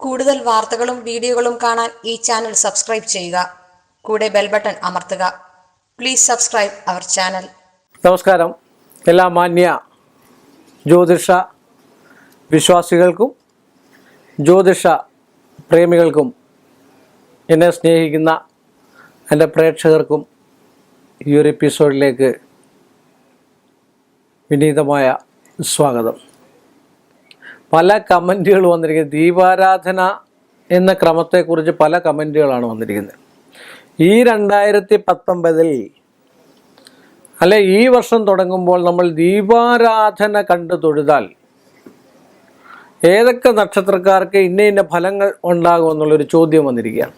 കൂടുതൽ വാർത്തകളും വീഡിയോകളും കാണാൻ ഈ ചാനൽ സബ്സ്ക്രൈബ് ചെയ്യുക. കൂടെ ബെൽ ബട്ടൺ അമർത്തുക. Please subscribe our channel. നമസ്കാരം. എല്ലാ മാന്യ ജ്യോതിഷ വിശ്വാസികൾക്കും ജ്യോതിഷ പ്രേമികൾക്കും എന്നെ സ്നേഹിക്കുന്ന എന്റെ പ്രേക്ഷകർക്കും ഈ ഒരു എപ്പിസോഡിലേക്ക് വിനീതമായ സ്വാഗതം. പല കമന്റുകൾ വന്നിരിക്കുന്നത്. ദീപാരാധന എന്ന ക്രമത്തെക്കുറിച്ച് പല കമന്റുകളാണ് വന്നിരിക്കുന്നത്. ഈ രണ്ടായിരത്തി പത്തൊമ്പതിൽ അല്ല ഈ വർഷം തുടങ്ങുമ്പോൾ നമ്മൾ ദീപാരാധന കണ്ടു തൊഴുതാൽ ഏതൊക്കെ നക്ഷത്രക്കാർക്ക് ഇന്ന ഇന്ന ഫലങ്ങൾ ഉണ്ടാകുമെന്നുള്ളൊരു ചോദ്യം വന്നിരിക്കുകയാണ്.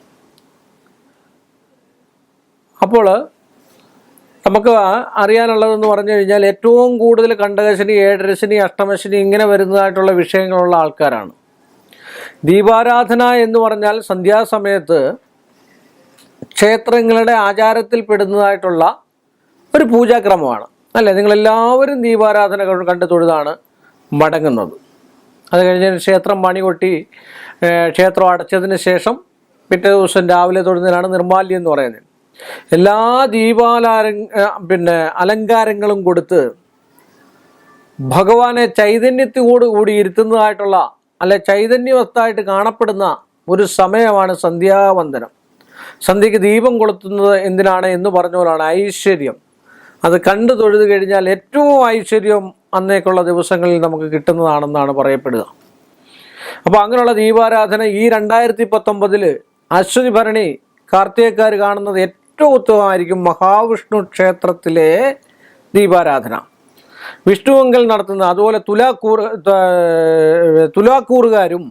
അപ്പോൾ നമുക്ക് അറിയാനുള്ളതെന്ന് പറഞ്ഞു കഴിഞ്ഞാൽ ഏറ്റവും കൂടുതൽ കണ്ടകശനി ഏഴരശനി അഷ്ടമശനി ഇങ്ങനെ വരുന്നതായിട്ടുള്ള വിഷയങ്ങളുള്ള ആൾക്കാരാണ്. ദീപാരാധന എന്ന് പറഞ്ഞാൽ സന്ധ്യാസമയത്ത് ക്ഷേത്രങ്ങളുടെ ആചാരത്തിൽ പെടുന്നതായിട്ടുള്ള ഒരു പൂജാക്രമമാണ്. അല്ലേ? നിങ്ങളെല്ലാവരും ദീപാരാധന കണ്ട് തൊഴുതാണ് മടങ്ങുന്നത്. അത് കഴിഞ്ഞ് ക്ഷേത്രം പണി കൊട്ടി ക്ഷേത്രം അടച്ചതിന് ശേഷം പിറ്റേ ദിവസം രാവിലെ തൊഴുന്നതിനാണ് നിർമാല്യം എന്ന് പറയുന്നത്. എല്ലാ ദീപാലാര പിന്നെ അലങ്കാരങ്ങളും കൊടുത്ത് ഭഗവാനെ ചൈതന്യത്തോടു കൂടി ഇരുത്തുന്നതായിട്ടുള്ള അല്ലെ ചൈതന്യവസ്ഥായിട്ട് കാണപ്പെടുന്ന ഒരു സമയമാണ് സന്ധ്യാവന്ദനം സന്ധ്യയ്ക്ക് ദീപം കൊളുത്തുന്നത് എന്തിനാണ് എന്ന് പറഞ്ഞ പോലാണ് ഐശ്വര്യം. അത് കണ്ടു തൊഴുതു കഴിഞ്ഞാൽ ഏറ്റവും ഐശ്വര്യം അന്നേക്കുള്ള ദിവസങ്ങളിൽ നമുക്ക് കിട്ടുന്നതാണെന്നാണ് പറയപ്പെടുക. അപ്പോൾ അങ്ങനെയുള്ള ദീപാരാധന ഈ രണ്ടായിരത്തി പത്തൊമ്പതിൽ അശ്വതി ഭരണി കാർത്തികക്കാർ കാണുന്നത് ഏറ്റവും ഉത്തമമായിരിക്കും മഹാവിഷ്ണു ക്ഷേത്രത്തിലെ ദീപാരാധന. വിഷ്ണുവെങ്കിൽ നടത്തുന്ന അതുപോലെ തുലാക്കൂർ തുലാക്കൂറുകാരും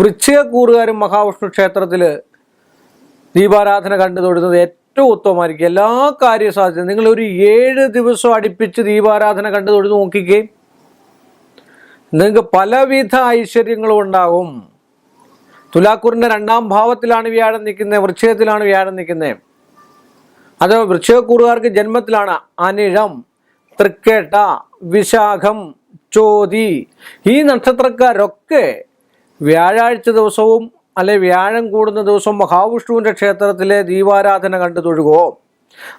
വൃശ്ചികക്കൂറുകാരും മഹാവിഷ്ണു ക്ഷേത്രത്തിൽ ദീപാരാധന കണ്ടു തൊഴുന്നത് ഏറ്റവും ഉത്തമമായിരിക്കും. എല്ലാ കാര്യസാധ്യത നിങ്ങൾ ഒരു ഏഴ് ദിവസം അടുപ്പിച്ച് ദീപാരാധന കണ്ടു തൊഴുത് നോക്കിക്കേ. നിങ്ങൾക്ക് പലവിധ ഐശ്വര്യങ്ങളും ഉണ്ടാകും തുലാക്കൂറിന്റെ രണ്ടാം ഭാവത്തിലാണ് വ്യാഴം നിൽക്കുന്നത് വൃശ്ചികത്തിലാണ് വ്യാഴം നിൽക്കുന്നത്. അത് വൃക്ഷകൂറുകാർക്ക് ജന്മത്തിലാണ്. അനിഴം തൃക്കേട്ട വിശാഖം ചോതി. ഈ നക്ഷത്രക്കാരൊക്കെ വ്യാഴാഴ്ച ദിവസവും അല്ലെ വ്യാഴം കൂടുന്ന ദിവസം മഹാവിഷ്ണുവിന്റെ ക്ഷേത്രത്തിലെ ദീപാരാധന കണ്ടു തൊഴുകോ?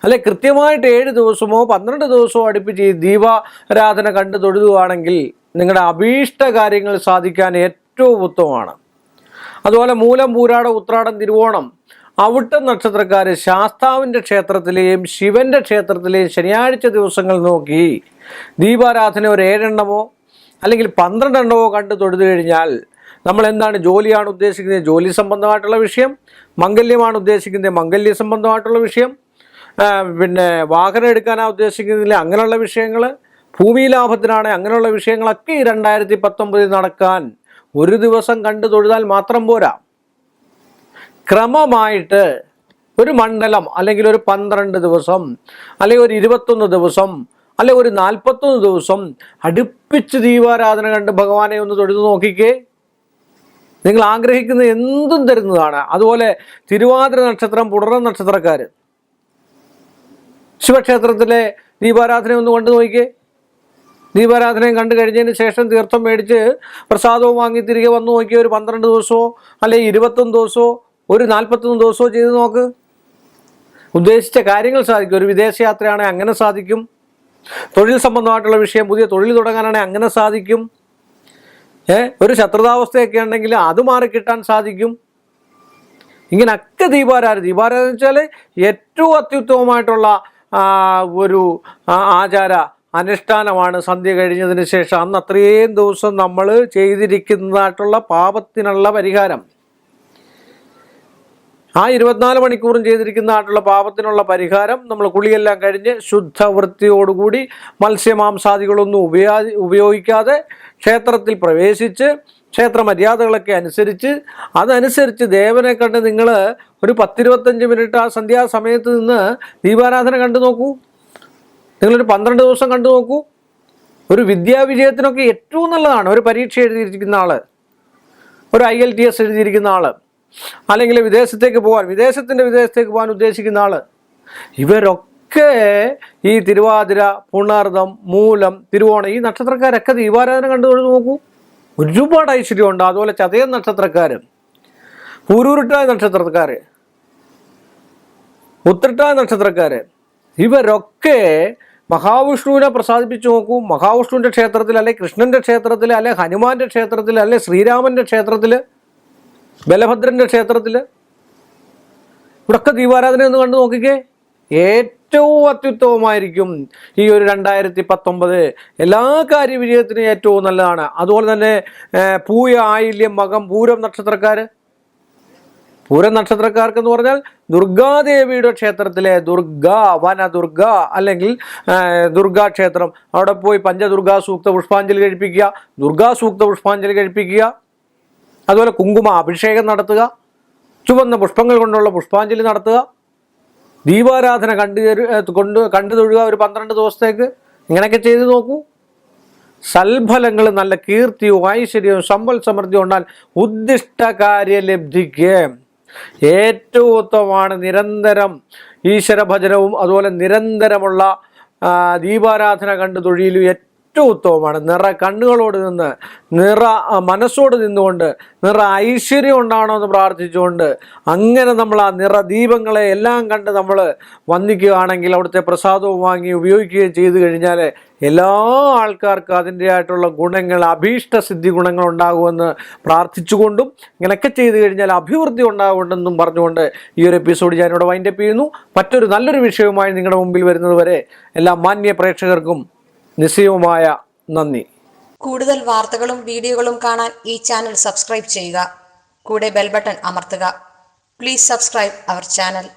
അല്ലെ കൃത്യമായിട്ട് ഏഴ് ദിവസമോ പന്ത്രണ്ട് ദിവസമോ അടുപ്പിച്ച് ഈ ദീപാരാധന കണ്ടു തൊഴുതുകയാണെങ്കിൽ നിങ്ങളുടെ അഭീഷ്ട കാര്യങ്ങൾ സാധിക്കാൻ ഏറ്റവും ഉത്തമമാണ്. അതുപോലെ മൂലം പൂരാടം ഉത്രാടം തിരുവോണം അവിട്ട നക്ഷത്രക്കാർ ശാസ്താവിന്റെ ക്ഷേത്രത്തിലെയും ശിവന്റെ ക്ഷേത്രത്തിലെയും ശനിയാഴ്ച ദിവസങ്ങൾ നോക്കി. ദീപാരാധന ഒരു ഏഴെണ്ണമോ അല്ലെങ്കിൽ പന്ത്രണ്ടെണ്ണമോ കണ്ട് തൊഴുതു കഴിഞ്ഞാൽ നമ്മൾ എന്താണ് ജോലിയാണ് ഉദ്ദേശിക്കുന്നത്? ജോലി സംബന്ധമായിട്ടുള്ള വിഷയം മംഗല്യമാണ് ഉദ്ദേശിക്കുന്നത് മംഗല്യ സംബന്ധമായിട്ടുള്ള വിഷയം പിന്നെ വാഹനം എടുക്കാനാണ് ഉദ്ദേശിക്കുന്നില്ല അങ്ങനെയുള്ള വിഷയങ്ങൾ ഭൂമി ലാഭത്തിനാണ് അങ്ങനെയുള്ള വിഷയങ്ങളൊക്കെ ഈ രണ്ടായിരത്തി പത്തൊമ്പതിൽ നടക്കാൻ ഒരു ദിവസം കണ്ടു തൊഴുതാൽ മാത്രം പോരാ. ക്രമമായിട്ട് ഒരു മണ്ഡലം അല്ലെങ്കിൽ ഒരു പന്ത്രണ്ട് ദിവസം അല്ലെങ്കിൽ ഒരു ഇരുപത്തൊന്ന് ദിവസം അല്ലെ ഒരു നാൽപ്പത്തൊന്ന് ദിവസം അടുപ്പിച്ച് ദീപാരാധന കണ്ട് ഭഗവാനെ ഒന്ന് തൊഴുതു നോക്കിക്കേ. നിങ്ങൾ ആഗ്രഹിക്കുന്ന എന്തും തരുന്നതാണ്. അതുപോലെ തിരുവാതിര നക്ഷത്രം പുണർന്ന നക്ഷത്രക്കാർ ശിവക്ഷേത്രത്തിലെ ദീപാരാധന ഒന്ന് കണ്ടു നോക്കിക്കേ. ദീപാരാധനയും കണ്ടു കഴിഞ്ഞതിന് ശേഷം തീർത്ഥം മേടിച്ച് പ്രസാദവും വാങ്ങി തിരികെ വന്നു നോക്കിയ ഒരു പന്ത്രണ്ട് ദിവസമോ അല്ലെങ്കിൽ ഇരുപത്തൊന്ന് ദിവസമോ ഒരു നാൽപ്പത്തൊന്ന് ദിവസമോ ചെയ്ത് നോക്ക്. ഉദ്ദേശിച്ച കാര്യങ്ങൾ സാധിക്കും. ഒരു വിദേശയാത്രയാണെങ്കിൽ അങ്ങനെ സാധിക്കും. തൊഴിൽ സംബന്ധമായിട്ടുള്ള വിഷയം പുതിയ തൊഴിൽ തുടങ്ങാനാണെങ്കിൽ അങ്ങനെ സാധിക്കും. ഏ ഒരു ശത്രുതാവസ്ഥയൊക്കെ ഉണ്ടെങ്കിൽ അത് മാറിക്കിട്ടാൻ സാധിക്കും. ഇങ്ങനൊക്കെ ദീപാരാധന. ദീപാരാധന വെച്ചാൽ ഏറ്റവും അത്യുത്തമമായിട്ടുള്ള ഒരു ആചാര അനുഷ്ഠാനമാണ് സന്ധ്യ കഴിഞ്ഞതിന് ശേഷം. അന്ന് അത്രയും ദിവസം നമ്മൾ ചെയ്തിരിക്കുന്നതായിട്ടുള്ള പാപത്തിനുള്ള പരിഹാരം. ആ ഇരുപത്തിനാല് മണിക്കൂറും ചെയ്തിരിക്കുന്ന ചെയ്തിരിക്കുന്നതായിട്ടുള്ള പാപത്തിനുള്ള പരിഹാരം നമ്മൾ കുളിയെല്ലാം കഴിഞ്ഞ് ശുദ്ധ വൃത്തിയോടുകൂടി മത്സ്യമാംസാദികളൊന്നും ഉപയോ ഉപയോഗിക്കാതെ ക്ഷേത്രത്തിൽ പ്രവേശിച്ച് ക്ഷേത്ര മര്യാദകളൊക്കെ അനുസരിച്ച് അതനുസരിച്ച് ദേവനെ കണ്ട് നിങ്ങൾ ഒരു പത്തിരുപത്തഞ്ച് മിനിറ്റ് ആ സന്ധ്യാസമയത്ത് നിന്ന് ദീപാരാധന കണ്ടു നോക്കൂ. നിങ്ങളൊരു പന്ത്രണ്ട് ദിവസം കണ്ടു നോക്കൂ. ഒരു വിദ്യാവിജയത്തിനൊക്കെ ഏറ്റവും നല്ലതാണ്. ഒരു പരീക്ഷ എഴുതിയിരിക്കുന്ന ആൾ ഒരു ഐ എൽ ടി എസ് എഴുതിയിരിക്കുന്ന ആൾ അല്ലെങ്കിൽ വിദേശത്തേക്ക് പോകാൻ വിദേശത്തിന്റെ വിദേശത്തേക്ക് പോകാൻ ഉദ്ദേശിക്കുന്ന ആൾ ഇവരൊക്കെ ഈ തിരുവാതിര പുണർദം മൂലം തിരുവോണം ഈ നക്ഷത്രക്കാരൊക്കെ ദീപാരാധന കണ്ടു നോക്കൂ. ഒരുപാട് ഐശ്വര്യമുണ്ട്. അതുപോലെ ചതയ നക്ഷത്രക്കാർ പൂരൂരുട്ടായ നക്ഷത്രക്കാർ ഉത്രട്ടായ നക്ഷത്രക്കാർ ഇവരൊക്കെ മഹാവിഷ്ണുവിനെ പ്രസാദിപ്പിച്ചു നോക്കൂ. മഹാവിഷ്ണുവിന്റെ ക്ഷേത്രത്തിൽ അല്ലെ കൃഷ്ണന്റെ ക്ഷേത്രത്തിൽ അല്ലെ ഹനുമാന്റെ ക്ഷേത്രത്തിൽ അല്ലെ ശ്രീരാമന്റെ ക്ഷേത്രത്തിൽ ബലഭദ്രന്റെ ക്ഷേത്രത്തിൽ ഇവിടൊക്കെ ദീപാരാധന ഒന്ന് കണ്ടു നോക്കിക്കേ. ഏറ്റവും അത്യുത്തമമായിരിക്കും ഈ ഒരു രണ്ടായിരത്തി പത്തൊമ്പത് എല്ലാ കാര്യ വിജയത്തിനും ഏറ്റവും നല്ലതാണ്. അതുപോലെ തന്നെ പൂയ ആയില്യം മകം പൂരം നക്ഷത്രക്കാർ പൂരം നക്ഷത്രക്കാർക്ക് എന്ന് പറഞ്ഞാൽ ദുർഗാദേവിയുടെ ക്ഷേത്രത്തിലെ ദുർഗ വന ദുർഗ അല്ലെങ്കിൽ ദുർഗാ ക്ഷേത്രം. അവിടെ പോയി പഞ്ചദുർഗാ സൂക്ത പുഷ്പാഞ്ജലി കഴിപ്പിക്കുക ദുർഗാ സൂക്ത പുഷ്പാഞ്ജലി കഴിപ്പിക്കുക. അതുപോലെ കുങ്കുമ അഭിഷേകം നടത്തുക ചുവന്ന പുഷ്പങ്ങൾ കൊണ്ടുള്ള പുഷ്പാഞ്ജലി നടത്തുക ദീപാരാധന കണ്ടു കൊണ്ട് കണ്ടു തൊഴുക ഒരു പന്ത്രണ്ട് ദിവസത്തേക്ക്. ഇങ്ങനെയൊക്കെ ചെയ്തു നോക്കൂ. സൽഫലങ്ങൾ നല്ല കീർത്തിയും ഐശ്വര്യവും സമ്പൽ സമൃദ്ധിയും ഉണ്ടാൽ ഉദ്ദിഷ്ട കാര്യലബ്ധിക്ക് ഏറ്റവും ഉത്തമമാണ് നിരന്തരം ഈശ്വരഭജനവും അതുപോലെ നിരന്തരമുള്ള ദീപാരാധന കണ്ടു തൊഴിലും ഏറ്റവും ഉത്തമമാണ് നിറ കണ്ണുകളോട് നിന്ന് നിറ മനസ്സോട് നിന്നുകൊണ്ട് നിറ ഐശ്വര്യം ഉണ്ടാവണമെന്ന് പ്രാർത്ഥിച്ചുകൊണ്ട് അങ്ങനെ നമ്മൾ ആ നിറ ദീപങ്ങളെ എല്ലാം കണ്ട് നമ്മൾ വന്ദിക്കുകയാണെങ്കിൽ അവിടുത്തെ പ്രസാദവും വാങ്ങി ഉപയോഗിക്കുകയും ചെയ്തു കഴിഞ്ഞാൽ എല്ലാ ആൾക്കാർക്കും അതിന്റെതായിട്ടുള്ള ഗുണങ്ങൾ അഭീഷ്ട സിദ്ധി ഗുണങ്ങൾ ഉണ്ടാകുമെന്ന് പ്രാർത്ഥിച്ചുകൊണ്ടും ഇങ്ങനെയൊക്കെ ചെയ്തു കഴിഞ്ഞാൽ അഭിവൃദ്ധി ഉണ്ടാകുമെന്നും പറഞ്ഞുകൊണ്ട് ഈ ഒരു എപ്പിസോഡ് ഞാനിവിടെ വൈൻഡപ്പ് ചെയ്യുന്നു. മറ്റൊരു നല്ലൊരു വിഷയവുമായി നിങ്ങളുടെ മുമ്പിൽ വരുന്നത് വരെ എല്ലാ മാന്യ പ്രേക്ഷകർക്കും നിസ്സയവുമായ നന്ദി. കൂടുതൽ വാർത്തകളും വീഡിയോകളും കാണാൻ ഈ ചാനൽ സബ്സ്ക്രൈബ് ചെയ്യുക. കൂടെ ബെൽബട്ടൺ അമർത്തുക. Please subscribe our channel